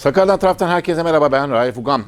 Sakarya'dan taraftan herkese merhaba ben Raif Ugan.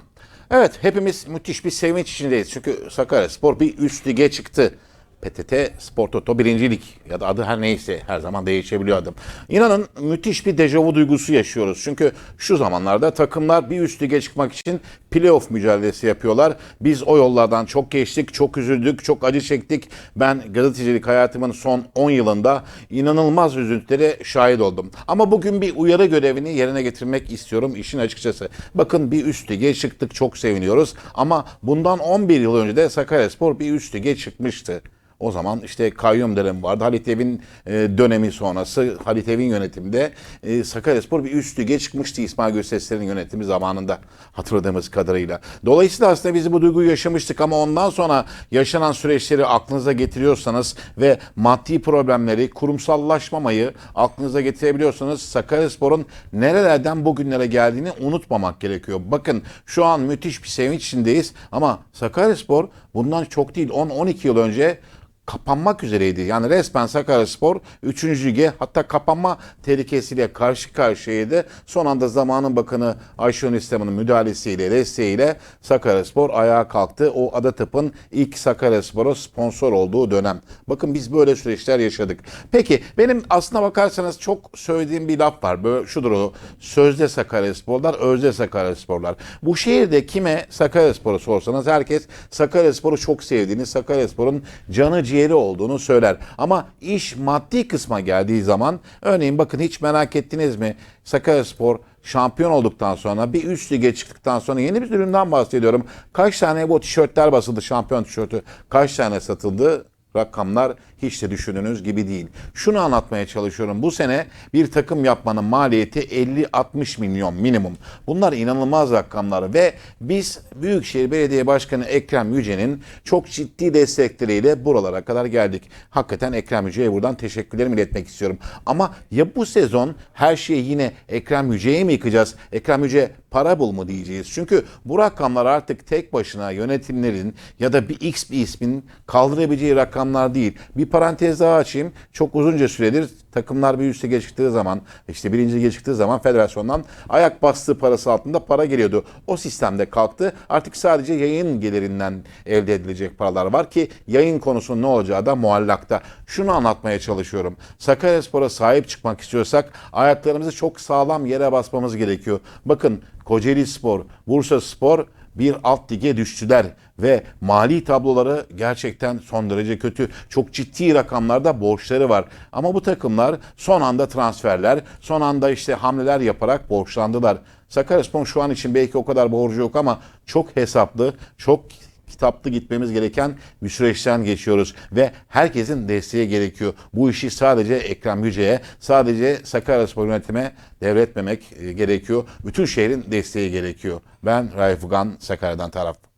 Evet hepimiz müthiş bir sevinç içindeyiz. Çünkü Sakarya Spor bir üst lige çıktı. PTT Spor Toto birincilik ya da adı her neyse her zaman değişebiliyor adım. İnanın müthiş bir dejavu duygusu yaşıyoruz. Çünkü şu zamanlarda takımlar bir üst lige çıkmak için playoff mücadelesi yapıyorlar. Biz o yollardan çok geçtik, çok üzüldük, çok acı çektik. Ben gazetecilik hayatımın son 10 yılında inanılmaz üzüntülere şahit oldum. Ama bugün bir uyarı görevini yerine getirmek istiyorum işin açıkçası. Bakın bir üst lige çıktık çok seviniyoruz ama bundan 11 yıl önce de Sakaryaspor bir üst lige çıkmıştı. O zaman işte kayyum dönemi vardı. Halit Evin e, dönemi sonrası Halit Evin yönetiminde e, Sakaryaspor bir üst lige çıkmıştı İsmail Gösesler'in yönetimi zamanında hatırladığımız kadarıyla. Dolayısıyla aslında biz bu duyguyu yaşamıştık ama ondan sonra yaşanan süreçleri aklınıza getiriyorsanız ve maddi problemleri, kurumsallaşmamayı aklınıza getirebiliyorsanız Sakaryaspor'un nerelerden bugünlere geldiğini unutmamak gerekiyor. Bakın şu an müthiş bir sevinç içindeyiz ama Sakaryaspor bundan çok değil 10-12 yıl önce kapanmak üzereydi. Yani resmen Sakaryaspor 3. lige hatta kapanma tehlikesiyle karşı karşıyaydı. Son anda zamanın bakanı Ayşe İslam'ın müdahalesiyle, desteğiyle Sakaryaspor ayağa kalktı. O Adatıp'ın ilk Sakaryaspor'a sponsor olduğu dönem. Bakın biz böyle süreçler yaşadık. Peki benim aslına bakarsanız çok söylediğim bir laf var. Böyle şudur o. Sözde Sakaryasporlar, özde Sakaryasporlar. Bu şehirde kime Sakaryaspor'u sorsanız herkes Sakaryaspor'u çok sevdiğini, Sakaryaspor'un canı ciğeri olduğunu söyler. Ama iş maddi kısma geldiği zaman örneğin bakın hiç merak ettiniz mi? Sakaryaspor şampiyon olduktan sonra bir üst lige çıktıktan sonra yeni bir üründen bahsediyorum. Kaç tane bu tişörtler basıldı şampiyon tişörtü? Kaç tane satıldı? Rakamlar hiç de düşündüğünüz gibi değil. Şunu anlatmaya çalışıyorum. Bu sene bir takım yapmanın maliyeti 50-60 milyon minimum. Bunlar inanılmaz rakamlar ve biz Büyükşehir Belediye Başkanı Ekrem Yüce'nin çok ciddi destekleriyle buralara kadar geldik. Hakikaten Ekrem Yüce'ye buradan teşekkürlerimi iletmek istiyorum. Ama ya bu sezon her şeyi yine Ekrem Yüce'ye mi yıkacağız? Ekrem Yüce para bul mu diyeceğiz? Çünkü bu rakamlar artık tek başına yönetimlerin ya da bir X bir ismin kaldırabileceği rakamlar değil. Bir parantez daha açayım. Çok uzunca süredir takımlar bir üste geçtikleri zaman işte birinci çıktığı zaman federasyondan ayak bastığı parası altında para geliyordu. O sistemde kalktı. Artık sadece yayın gelirinden elde edilecek paralar var ki yayın konusunun ne olacağı da muallakta. Şunu anlatmaya çalışıyorum. Sakaryaspor'a sahip çıkmak istiyorsak ayaklarımızı çok sağlam yere basmamız gerekiyor. Bakın Kocaeli Spor, Bursa Spor bir alt lige düştüler ve mali tabloları gerçekten son derece kötü. Çok ciddi rakamlarda borçları var. Ama bu takımlar son anda transferler, son anda işte hamleler yaparak borçlandılar. Sakaryaspor şu an için belki o kadar borcu yok ama çok hesaplı, çok kitaplı gitmemiz gereken bir süreçten geçiyoruz ve herkesin desteği gerekiyor. Bu işi sadece Ekrem Yüce'ye, sadece Sakaryaspor yönetime devretmemek e, gerekiyor. Bütün şehrin desteği gerekiyor. Ben Raif Ugan, Sakarya'dan taraf.